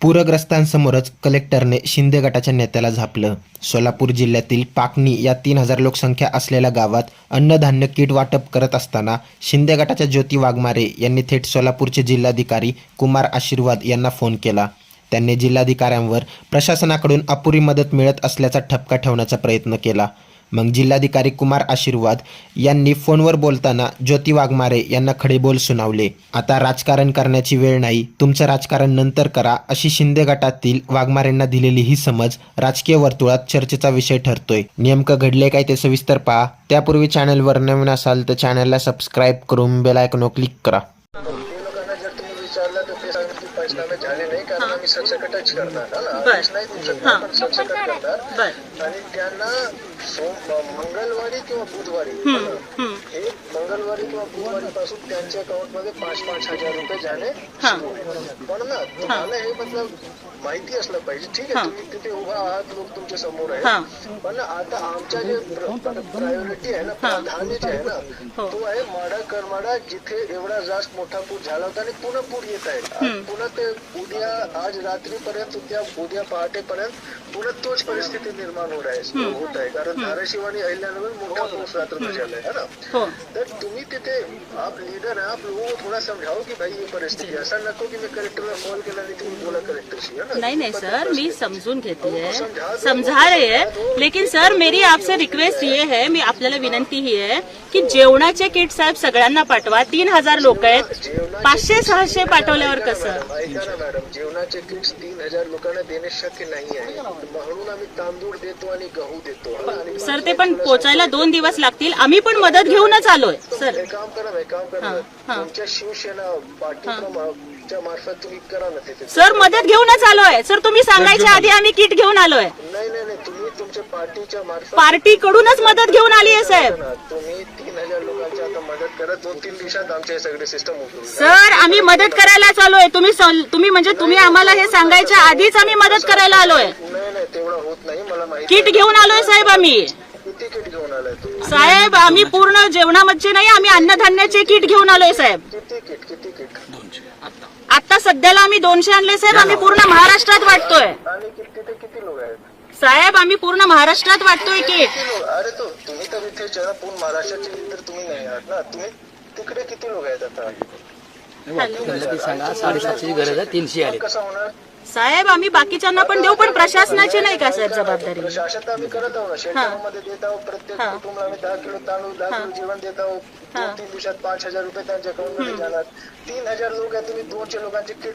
पूरग्रस्तांसमोरच कलेक्टरने शिंदे गटाच्या नेत्याला झापलं. सोलापूर जिल्ह्यातील पाकणी या तीन हजार लोकसंख्या असलेल्या गावात अन्नधान्य किट वाटप करत असताना शिंदे गटाच्या ज्योती वाघमारे यांनी थेट सोलापूरचे जिल्हाधिकारी कुमार आशीर्वाद यांना फोन केला. त्यांनी जिल्हाधिकाऱ्यांवर प्रशासनाकडून अपुरी मदत मिळत असल्याचा ठपका ठेवण्याचा प्रयत्न केला. मग जिल्हाधिकारी कुमार आशीर्वाद यांनी फोनवर बोलताना ज्योती वाघमारे यांना खडेबोल सुनावले. आता राजकारण करण्याची वेळ नाही तुमचं राजकारण नंतर करा अशी शिंदे गटातील वाघमारेंना दिलेली ही समज राजकीय वर्तुळात चर्चेचा विषय ठरतोय. नेमकं घडले काय ते सविस्तर पहा. त्यापूर्वी चॅनलवर नवीन असाल तर चॅनलला सबस्क्राईब करून बेल आयकॉन क्लिक करा. झाले नाही कारण आम्ही सरसकटच करणार. हा नाही. पण आणि त्यांना मंगळवारी किंवा बुधवारी. हे मंगळवारी किंवा बुधवारी पासून त्यांच्या अकाउंटमध्ये पाच पाच हजार रुपये जाणे हा. पण ना तुम्हाला हे मतलब माहिती असलं पाहिजे ठीक. आहे तुम्ही तिथे उभा आहात लोक तुमच्यासमोर. आहे पण आता आमच्या जे प्रायोरिटी आहे ना. प्राधान्य जे आहे ना हो. तो आहे माडा करमाडा जिथे एवढा जास्त मोठा पूर झाला होता आणि पुन्हा पूर येत आहे पुन्हा ते उद्या आज रात्रीपर्यंत उद्या उद्या पहाटेपर्यंत पुन्हा तोच परिस्थिती निर्माण होत आहे होत आहे कारण धाराशिव आणि अहिल्यानगर रात्र झालाय है ना? हो. तर तुम्ही तिथे आप लीडर है आप लोगों को थोड़ा समझाओ की भाई परिस्थिती आहे. असं नको की मी कलेक्टरला कॉल केला आणि तुम्ही बोला कलेक्टरशी है ना? नहीं नहीं सर मैं समझून घेती. है समझा रहे हैं लेकिन सर मेरी आपसे रिक्वेस्ट ये है मी आपल्याला विनंती ही आहे की जेवणाचे किट साहेब सगळ्यांना पाठवा. तीन हजार लोक आहेत. पाचशे सहाशे पाठवल्यावर कसं? ऐका ना मॅडम. जेवणाचे किट्स तीन हजार लोकांना देणे शक्य नाही आहे. म्हणून आम्ही तांदूळ देतो आणि गहू देतो. है सर ते पण पोचायला दोन दिवस लागतील. आम्ही पण मदत घेऊनच आलोय. सर. काम करा काम करा हा, हा. तुमच्या शिवसेना पार्टीच्या मार्फत तुम्ही करा ना सर मदत घेऊनच आलोय. सर तुम्ही सांगायच्या आधी आम्ही किट घेऊन आलोय. नाही नाही नाही. तुम्ही तुमच्या पार्टीच्या मार्फत पार्टीकडूनच मदत घेऊन आली आहे साहेब. ना, तुम्ही तीन हजार लोकांची आता मदत करा. दोन तीन दिवसात आमचे हे सगळे सिस्टम उठून सर आम्ही मदत करायला आलोय तुम्ही सॉल- तुम्ही म्हणजे तुम्ही आम्हाला हे सांगायच्या आधीच आम्ही मदत करायला आलोय. नाही नाही. तेवढं होत नाही. मला माहिती किट घेऊन आलोय साहेब आम्ही. आहे. किती किट घेऊन आलाय तुम्ही साहेब आम्ही पूर्ण जेवणामध्ये नाही आम्ही अन्नधान्याचे किट घेऊन आलोय साहेब. किती किट किती किट? आता सध्याला आम्ही दोनशे आणले साहेब आम्ही पूर्ण महाराष्ट्रात वाटतोय. आणि कि- तिथे किती लोक आहेत? साहेब आम्ही पूर्ण महाराष्ट्रात वाटतोय किट. किती लोक? अरे तो तुम्ही तर इथे जरा पूर्ण महाराष्ट्राचे तर तुम्ही नाही आहात ना. तुम्ही तिकडे किती लोक आहेत आता? त्यांना ती सांगा. साडेसातशेची गरज आहे. तीनशे आले कसं होणार? साहेब आम्ही बाकीच्यांना पण देऊ पण प्रशासनाची नाही का साहेब जबाबदारी? प्रशासन तर आम्ही करत आहोत देत आहोत. प्रत्येक हा. कुटुंबाला आम्ही दहा किलो तांदूळ दहा किलो जेवण देत आहोत. हा. दोन तीन दिवसात पाच हजार रुपये त्यांच्या अकाउंटमध्ये जाणार. तीन हजार लोक आहेत. तुम्ही दोनशे लोकांचे किट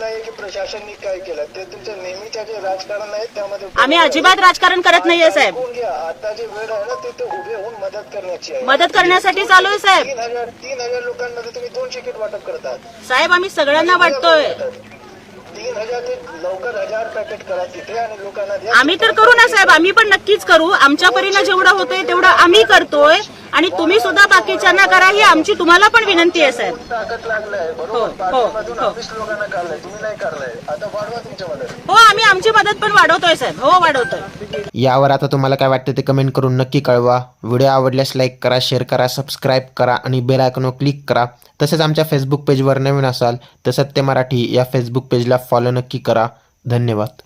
नाही की प्रशासननी काय केलं? ते तुमचं नेहमीच्या जे राजकारण आहे त्यामध्ये आम्ही अजिबात राजकारण करत नाहीये साहेब. ऐकून घ्या? आता जे वेळ आहे ना ते ते उभे होऊन मदत करण्याची आहे. मदत करण्यासाठी चालू आहे साहेब. तीन हजार तीन हजार लोकांमध्ये तुम्ही दोनशे किट वाटप करतात. साहेब आम्ही सगळ्यांना वाटतोय. तीन हजार ते लवकर हजार पॅकेट करा तिथे आणि लोकांना द्या. आम्ही तर करू ना साहेब आम्ही पण नक्कीच करू. आमच्या परीनं जेवढं होतंय तेवढं आम्ही करतोय आणि तुम्ही सुद्धा बाकीच्यांना करा ही आमची तुम्हाला पण विनंती आहे साहेब. ताकद लागलाय हो, बरोबर? हो, हो. ऑफिस लोकांना काढलाय तुम्ही नाही काढलाय. आता वाढवा तुमच्या मदत. हो आम्ही आमची मदत पण वाढवतोय साहेब. हो वाढवतोय. यावर आता तुम्हाला काय वाटतं ते कमेंट करून नक्की कळवा. व्हिडिओ आवडल्यास लाईक करा शेअर करा सबस्क्राईब करा आणि बेल आयकॉनवर क्लिक करा. तसेच आमच्या फेसबुक पेजवर नवीन असाल तर सत्य मराठी या फेसबुक पेजला फॉलो नक्की करा. धन्यवाद.